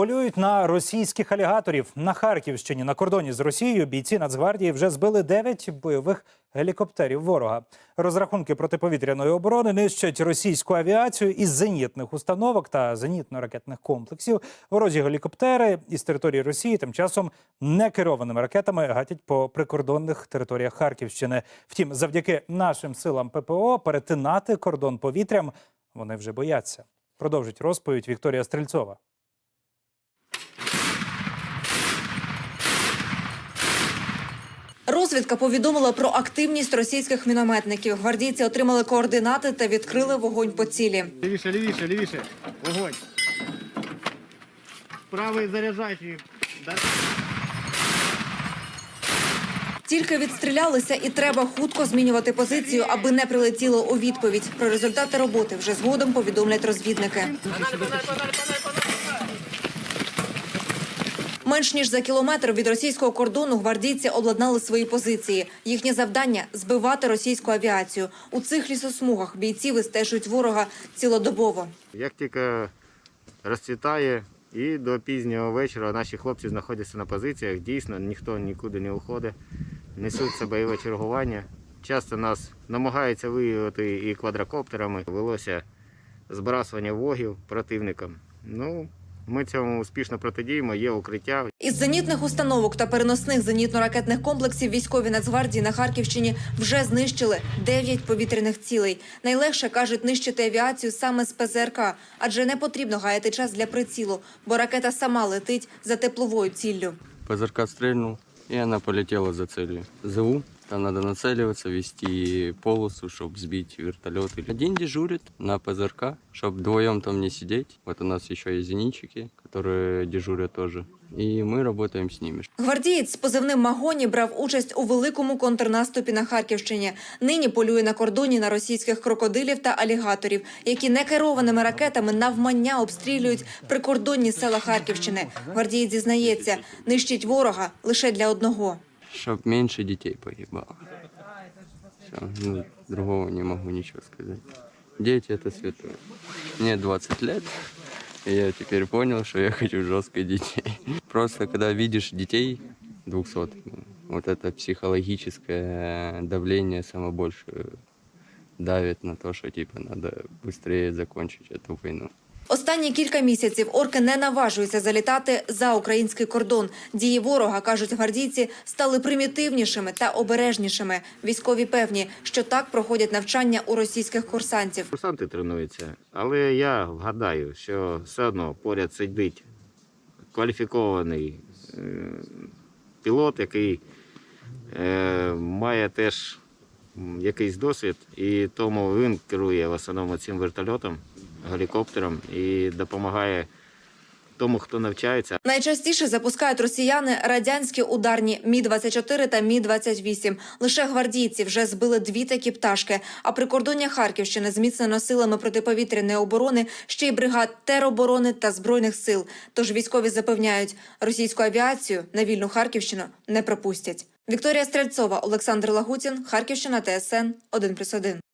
полюють на російських алігаторів на Харківщині на кордоні з Росією. Бійці Нацгвардії вже збили 9 бойових гелікоптерів ворога. Розрахунки протиповітряної оборони нищать російську авіацію із зенітних установок та зенітно-ракетних комплексів. Ворожі гелікоптери із території Росії тим часом некерованими ракетами гатять по прикордонних територіях Харківщини. Втім, завдяки нашим силам ППО перетинати кордон повітрям вони вже бояться. Продовжить розповідь Вікторія Стрельцова. Розвідка повідомила про активність російських мінометників. Гвардійці отримали координати та відкрили вогонь по цілі. Лівіше, лівіше, лівіше. Вогонь. Правий заряджайте. Тільки відстрілялися, і треба хутко змінювати позицію, аби не прилетіло у відповідь. Про результати роботи вже згодом повідомлять розвідники. Менш ніж за кілометр від російського кордону гвардійці обладнали свої позиції. Їхнє завдання збивати російську авіацію. У цих лісосмугах бійці вистежують ворога цілодобово. Як тільки розцвітає і до пізнього вечора наші хлопці знаходяться на позиціях, дійсно ніхто нікуди не уходить, несуться бойове чергування. Часто нас намагаються виявити і квадрокоптерами. Велося збрасування вогів противникам. Ну, ми цьому успішно протидіємо, є укриття, Із зенітних установок та переносних зенітно-ракетних комплексів військові Нацгвардії на Харківщині вже знищили 9 повітряних цілей. Найлегше кажуть нищити авіацію саме з ПЗРК, адже не потрібно гаяти час для прицілу, бо ракета сама летить за тепловою ціллю. ПЗРК стрельнул, и она полетела за целью. ЗУ, там надо нацеливаться, вести полосу, чтобы сбить вертолет. Один дежурит на ПЗРК, чтобы вдвоем там не сидеть. Вот у нас еще есть зенитчики, которые дежурят тоже. И мы работаем с ними. Гвардієць з позивним Магоні брав участь у великому контрнаступі на Харківщині. Нині полює на кордоні на російських крокодилів та алігаторів, які некерованими ракетами навмання обстрілюють прикордонні села Харківщини. Гвардієць зізнається, нищить ворога лише для одного. Чтоб меньше детей погибало. Всё, ну, другого не могу ничего сказать. Дети это святое. Мне 20 лет, и я теперь понял, что я хочу жестко детей. Просто когда видишь детей 200, вот это психологическое давление самое большее давит на то, что типа надо быстрее закончить эту войну. Останні кілька місяців орки не наважуються залітати за український кордон. Дії ворога, кажуть гвардійці, стали примітивнішими та обережнішими. Військові певні, що так проходять навчання у російських курсантів. Курсанти тренуються, але я вгадаю, що все одно поряд сидить кваліфікований е, пілот, який е, має теж якийсь досвід, і тому він керує в основному цим вертольотом, гелікоптером і допомагає тому, хто навчається. Найчастіше запускають росіяни радянські ударні Мі-24 та Мі-28. Лише гвардійці вже збили дві такі пташки. А прикордоння Харківщини зміцнено силами протиповітряної оборони, ще й бригад тероборони та збройних сил. Тож військові запевняють, російську авіацію на вільну Харківщину не пропустять. Вікторія Стрельцова, Олександр Лагутін, Харківщина, ТСН 1+,1.